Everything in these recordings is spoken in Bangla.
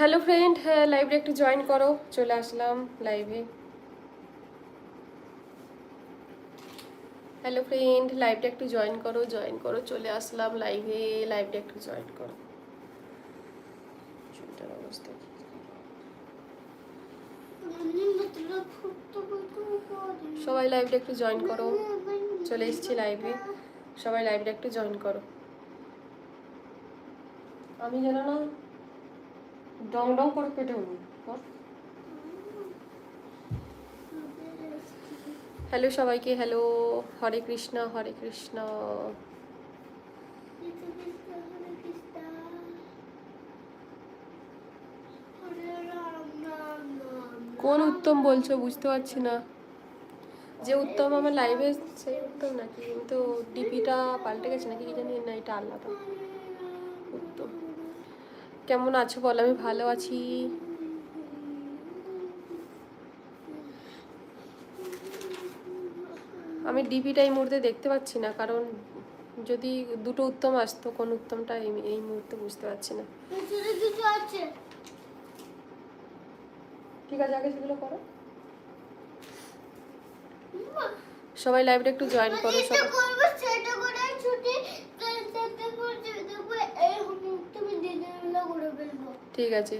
হ্যালো ফ্রেন্ড হ্যাঁ লাইভে একটু জয়েন করো। চলে আসলাম লাইভে হ্যালো ফ্রেন্ড লাইভটা একটু জয়েন করো জয়েন করো। চলে আসলাম লাইভে লাইভটা একটু জয়েন করো। অবস্থা সবাই লাইভটা একটু জয়েন করো। চলে এসেছি লাইভে সবাই লাইভটা একটু জয়েন করো। আমি যেন না ডং ডং করে উঠি হ্যালো সবাইকে. হ্যালো হরে কৃষ্ণ হরে কৃষ্ণ. কোন উত্তম বলছো? বুঝতে পারছি না। যে উত্তম আমার লাইভে সেই উত্তম নাকি? কিন্তু ডিপিটা পাল্টে গেছে নাকি? কি জানি না, এটা উত্তম কেমন আছো বলো, আমি ভালো আছি। আমি ডিপিটা এই মুহূর্তে দেখতে পাচ্ছি না, কারণ যদি দুটো উত্তম আসতো, কোন উত্তমটা এই মুহূর্তে বুঝতে পারছি না। ঠিক আছে, আগে সেগুলো করো। সবাই লাইভটা একটু জয়েন করো, সবাই। ঠিক আছে।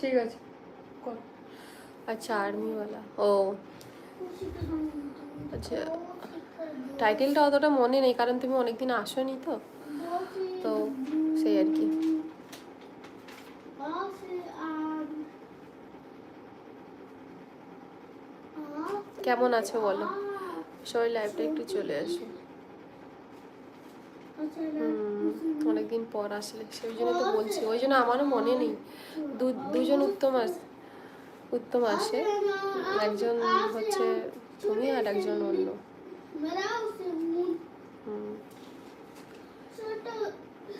ঠিক আছে আচ্ছা আর্মিওয়ালা। ও। আচ্ছা টাইটেলটা অতটা মনে নেই, কারণ তুমি অনেকদিন আসোনি তো। তো, সেই আর কি। কেমন আছো বলো? সবাই লাইভটা একটু চলে আসো অনেকদিন পর আসলে, সেই জন্য তো বলছি, ওই জন্য আমারও মনে নেই। দুজন উত্তম আস, উত্তম আসে, একজন হচ্ছে তুমি আর একজন অন্য।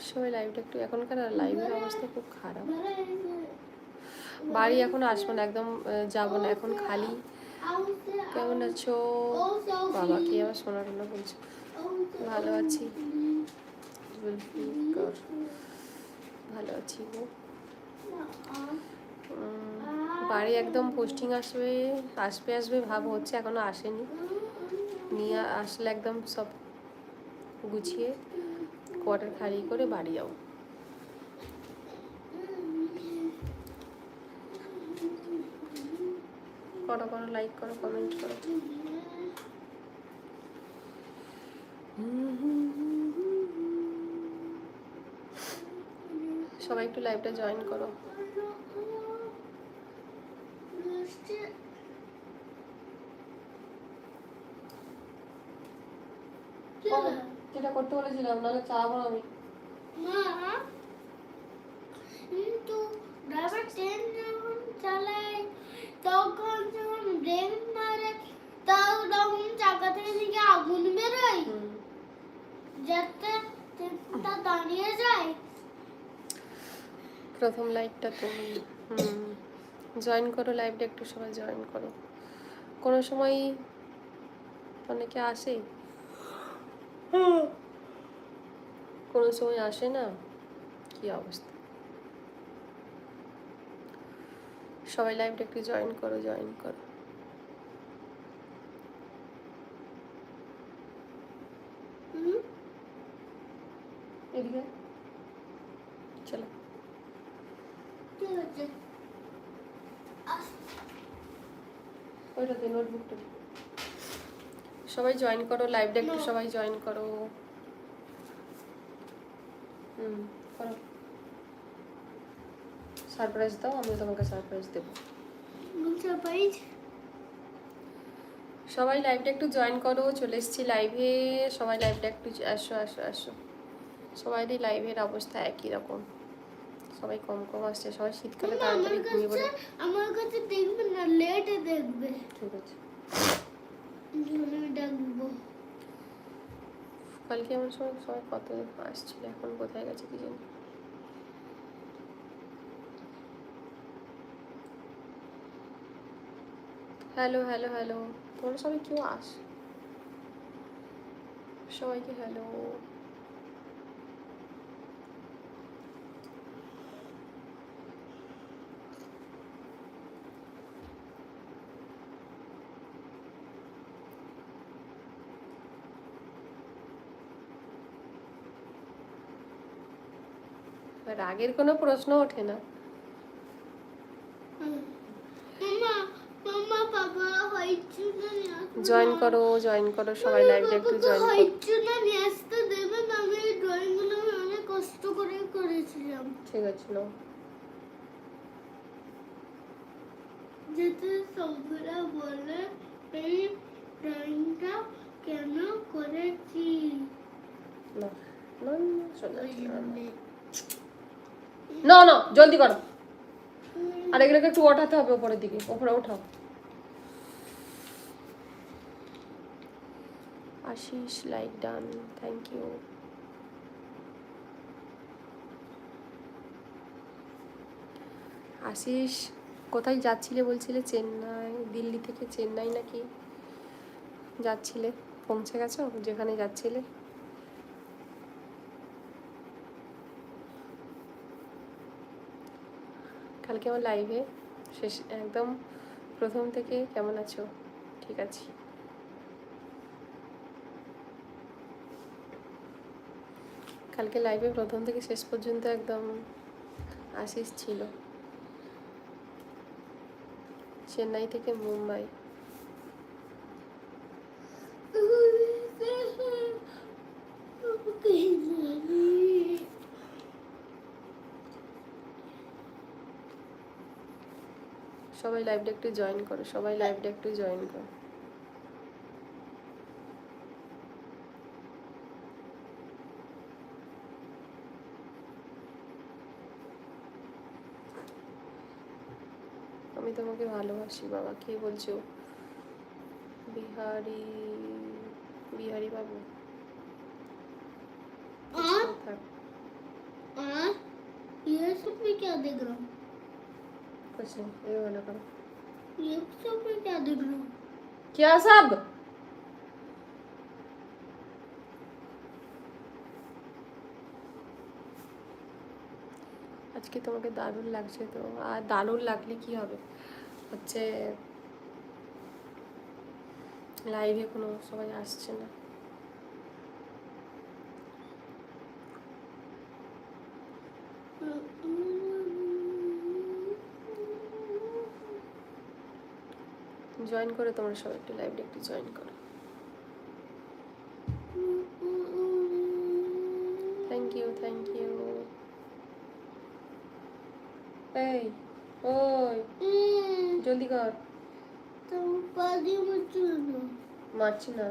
সবাই লাইভটা একটু, এখনকার লাইভের অবস্থা খুব খারাপ। বাড়ি এখন আসব না, একদম যাব না, এখন খালি। কেমন আছো? বাবা, কি আবার সোনা টোনা বলছো। ভালো আছি। জুলফিকার ভালো আছি গো। বাড়ি একদম পোস্টিং আসবে আসবে আসবে ভাব হচ্ছে এখনও আসেনি। নিয়ে আসলে একদম সব গুছিয়ে কোয়ার্টার খালি করে বাড়ি যাও করো করো লাইক করো কমেন্ট করো। সবাই একটু লাইভটা জয়েন করো। যেটা করতে বলেছিলাম নাহলে চা বানাবি। কিন্তু ড্রাইভার ট্রেন যখন চালায় তখন যখন ব্রেক মারে তাও তখন চাকা থেকে দিকে আগুন বেরোয়? যাতে ট্রেনটা দাঁড়িয়ে যায়? প্রথম লাইভটা তুমি হুম জয়েন করো লাইভটা একটু সবাই জয়েন করো। কোনো সময় অনেকে আসে? কোনো সময় আসে না? কি অবস্থা? সবাই লাইভটা একটু জয়েন করো জয়েন করো। এদিকে? চলো। ওইটাতে নোটবুকটা সবাই জয়েন করো লাইভটা একটু সবাই জয়েন করো। হুম করো। সারপ্রাইজ দাও আমি তোমাকে সারপ্রাইজ দেবো। সারপ্রাইজ সবাই লাইভটা একটু জয়েন করো চলে এসেছি লাইভে সবাই লাইভটা একটু আসো আসো আসো। সবারই লাইভের অবস্থা একই রকম। সবাই কম কম আসছে সবাই শীতকালে তাড়াতাড়ি ঘুমিয়ে পড়ে। আমার কাছে দেখবে না লেটে দেখবে। ঠিক আছে। ডাকবো। কালকে এমন সময় সবাই কত আসছিল এখন কোথায় গেছে কি জানি। হ্যালো হ্যালো হ্যালো তোমরা সবাই কেউ আস সবাইকে হ্যালো রাগের কোনো প্রশ্ন ওঠে না। জয়েন করো জয়েন করো সবাই লাইভটা একটু জয়েন করো। হইচু না নিয়ে আসতে দেবেন আমি এই ড্রয়িংগুলো আমি অনেক কষ্ট করে করেছিলাম। ঠিক আছে নাও। যাতে সবরা বলে এই ড্রয়িংটা কেন করেছি? না না চলে না, না। জলদি করো। আর এগুলোকে একটু ওঠাতে হবে ওপরের দিকে ওপরে ওঠাও। Ashish like done thank you Ashish কোথায় যাচ্ছিলে বলছিলে? চেন্নাই দিল্লি থেকে চেন্নাই নাকি? যাচ্ছিলে পৌঁছে গেছো? যেখানে যাচ্ছিলে? কালকে আমার লাইভে শেষ, একদম প্রথম থেকে কেমন আছো? ঠিক আছে। কালকে লাইভে প্রথম থেকে শেষ পর্যন্ত একদম আশিস ছিল। চেন্নাই থেকে মুম্বাই। সবাই লাইভটা একটু জয়েন করো সবাই লাইভটা একটু জয়েন করো আমি তোমাকে ভালোবাসি বাবা কে বলছো বিহারি বিহারি বাবু और থাক और ये सब में क्या देख रहा हूँ कुछ नहीं ये वाला करो ये सब में क्या देख रहा हूँ क्या सब আজকে তোমাকে দারুণ লাগছে তো আর দারুণ লাগলে কি হবে হচ্ছে লাইভে কোনো সবাই আসছে না জয়েন করে, তোমরা সবাই একটু লাইভটা একটু জয়েন করো। থ্যাংক ইউ থ্যাংক ইউ এই, ওই, জলদি কর। মারছি না।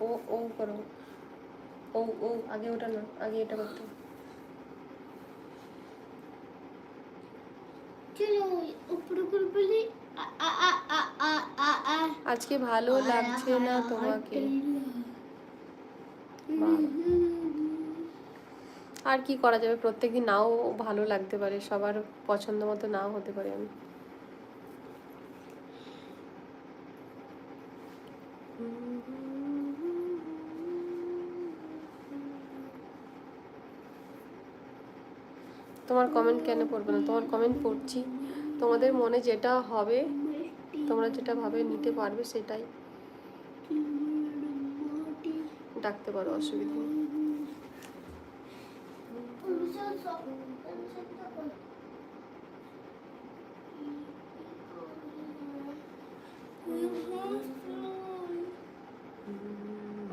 ও ও করো। ও ও, আগে ওটা না আগে এটা করতে। চলো উপরে উপরে বলি আজকে ভালো লাগছে না তোমাকে? আর কি করা যাবে? প্রত্যেকদিন নাও ভালো লাগতে পারে, সবার পছন্দ মতো নাও হতে পারে। আমি তোমার কমেন্ট কেন পড়বে না? তোমার কমেন্ট পড়ছি। তোমাদের মনে যেটা হবে তোমরা যেটা ভাবে নিতে পারবে সেটাই। ডাকতে পারো অসুবিধা নেই।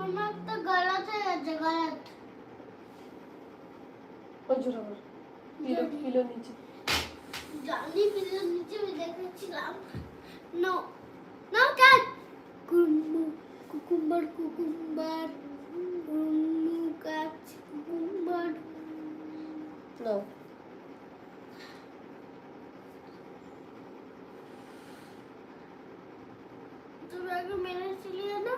আমার তো গলাতে আছে গলাত। ওই জোর আবার পিলো পিলো নিচে। জানি পিলের নিচে দেখেছিলাম নো নো কাট কুম্বু কুকুম্বার কুকুম্বার কুম্বু ক্যাট কুকুম্বার। নাও তুমি আগে মেরেছিলি না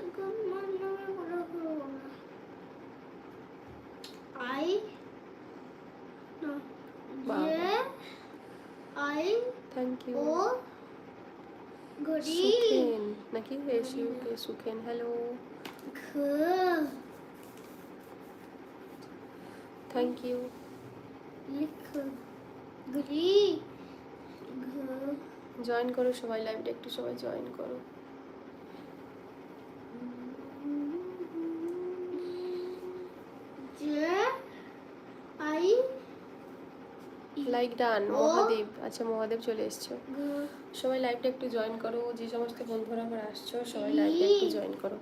এখন মন নামে বড় করব না আই না বাবা। জে আই থ্যাংক ইউ ও ঘড়ি সুখেন নাকি S U K Sukhen hello thank you join করো সবাই লাইভটা একটু সবাই জয়েন করো। লাইক ডান মহাদেব আচ্ছা মহাদেব চলে এসছো। সবাই লাইভটা একটু জয়েন করো যে সমস্ত বন্ধুরা আমার আসছো সবাই লাইভটা একটু জয়েন করো।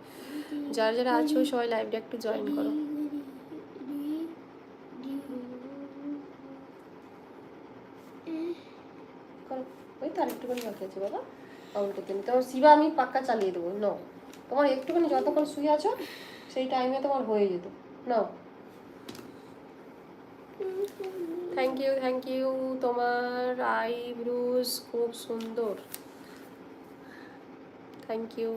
যারা যারা আছো সবাই লাইভটা একটু জয়েন করো। ওই তো আরেকটুখানি বাকি আছে বাবা। দিন তোমার শিবা আমি পাক্কা চালিয়ে দেবো। ন তোমার একটুখানি যতক্ষণ শুয়ে আছো সেই টাইমে তোমার হয়ে যেত। নাও। থ্যাংক ইউ থ্যাংক ইউ তোমার আইব্রুজ খুব সুন্দর থ্যাংক ইউ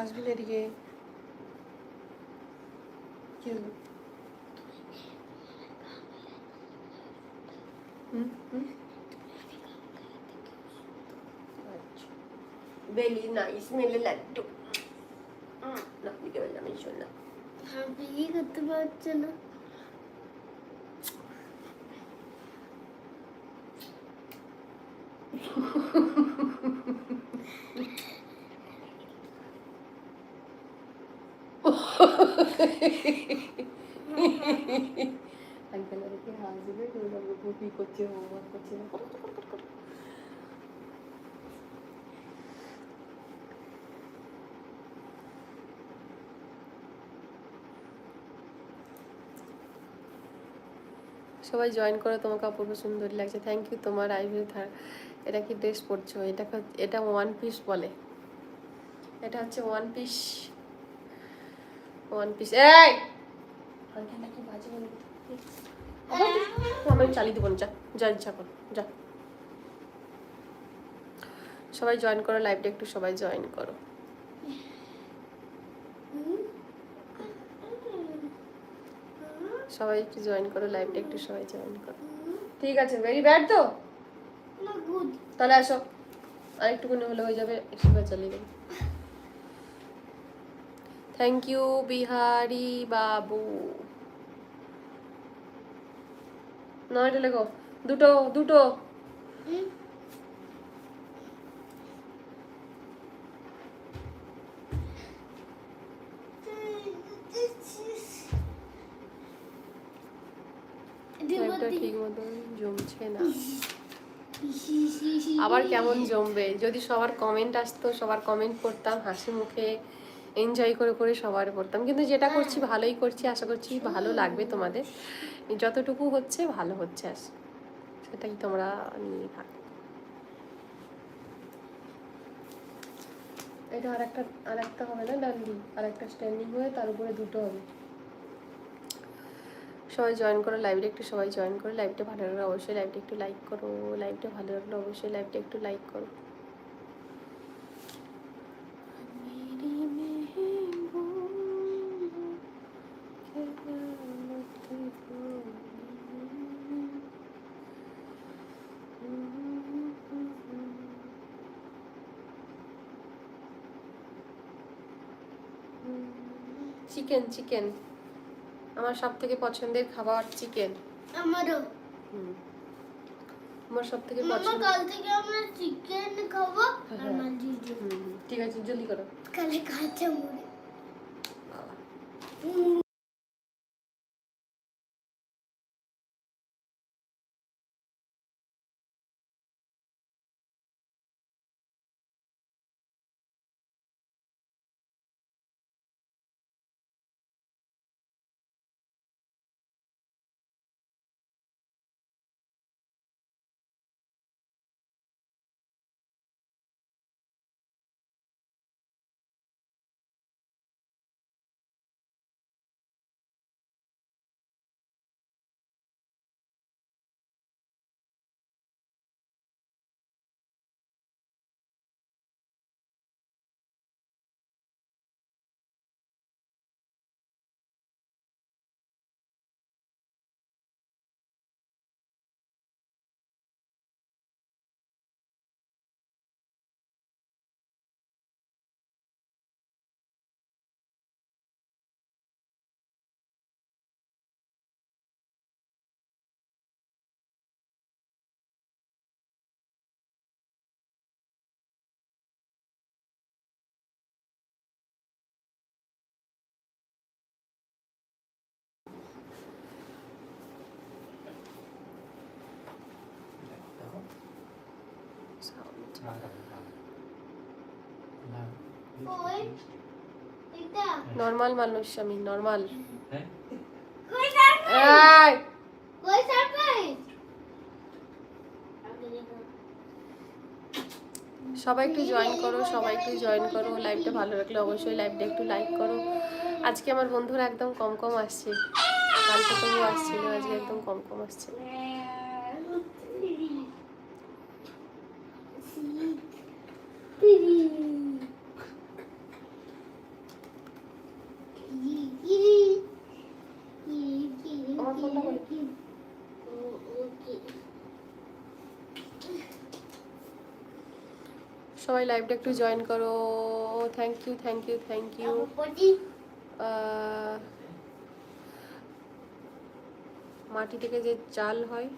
আসবেন এদিকে কি হলো ബെലി നൈസ് ലറ്റു നപ്പിക്കുമല്ല മനുഷ്യല്ല अंकल के हाजिर में कोई लोगों को भी कुछ होमवर्क कुछ সবাই জয়েন করো, তোমাকে অপূর্ব সুন্দর লাগছে। থ্যাংক ইউ তোমার আইভি এটা কি ড্রেস পরছো? এটা এটা ওয়ান পিস বলে। এটা হচ্ছে ওয়ান পিস ওয়ান পিস এই! আমি চালিয়ে দেবো যা যা ইচ্ছা কর, যা। সবাই জয়েন করো লাইভটা একটু সবাই জয়েন করো। সবাই একটু জয়েন করো লাইভটা একটু সবাই জয়েন করো। ঠিক আছে ভেরি ব্যাড তো? তাহলে আসো। আরেকটুকুনি হলে হয়ে যাবে একটু চালিয়ে দেবো। থ্যাংক ইউ বিহারি বাবু। নয়টা লেখো। দুটো দুটো লাইভটা ঠিক মতো জমছে না। আবার কেমন জমবে? যদি সবার কমেন্ট আসতো সবার কমেন্ট করতাম হাসি মুখে এনজয় করে করে সবার করতাম কিন্তু যেটা করছি ভালোই করছি আশা করছি ভালো লাগবে তোমাদের। যতটুকু হচ্ছে ভালো হচ্ছে আস। সেটাই তোমরা নিয়ে থাকো। এটা আর একটা আর একটা হবে না ডান্ডি আর একটা স্ট্যান্ডিং হয়ে তার উপরে দুটো হবে। সবাই জয়েন করো লাইভটা একটু সবাই জয়েন করো লাইভটা ভালো লাগলে অবশ্যই লাইভটা একটু লাইক করো লাইভটা ভালো লাগলে অবশ্যই লাইভটা একটু লাইক করো। চিকেন চিকেন আমার সব থেকে পছন্দের খাবার চিকেন। আমারও। আমার সব থেকে পছন্দ কাল থেকে আমরা চিকেন খাব আর হ্যাঁ। ঠিক আছে জলদি করো। কালে কাঁচা মুড়ি। নর্মাল মানুষ আমি নর্মাল সবাই একটু জয়েন করো সবাই একটু জয়েন করো লাইভটা ভালো লাগলে অবশ্যই লাইভটা একটু লাইক করো। আজকে আমার বন্ধুরা একদম কম কম আসছে। কালকে তবু আসছিল আজকে একদম কম কম আসছে। সবাই লাইভটা একটু জয়েন করো। Thank you thank you thank you মাটি থেকে যে চাল হয়,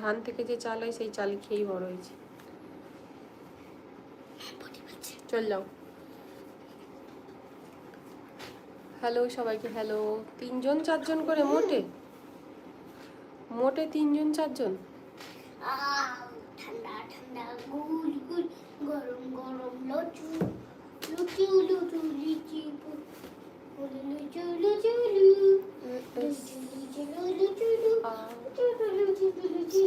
ধান থেকে যে চাল হয়, সেই চাল খেয়েই বড় হয়েছে। চল যাও হ্যালো সবাইকে হ্যালো তিনজন, চারজন করে মোটে? মোটে তিনজন, চারজন? ঠান্ডা ঠান্ডা গরম গরম, লুচু লুচু লুচু লিচি লুচু লুচু লুচু লুচু লুচু লুচু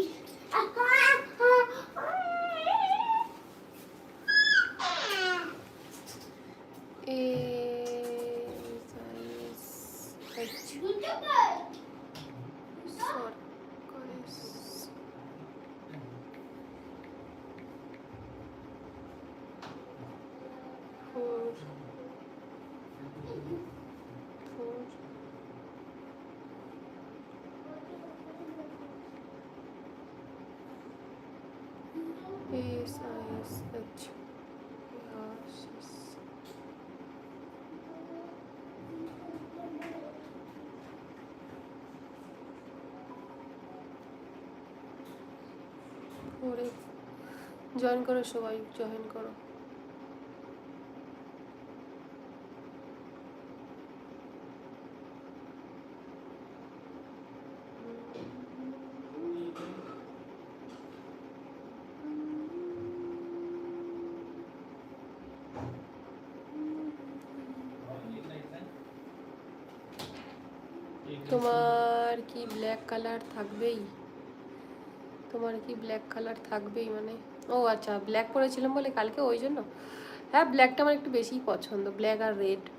করে জয়েন করো সবাই জয়েন করো। তোমার কি ব্ল্যাক কালার থাকবেই? তোমার কি ব্ল্যাক কালার থাকবেই মানে? ও আচ্ছা ব্ল্যাক পরেছিলাম বলে কালকে, ওই জন্য? হ্যাঁ ব্ল্যাকটা আমার একটু বেশিই পছন্দ ব্ল্যাক আর রেড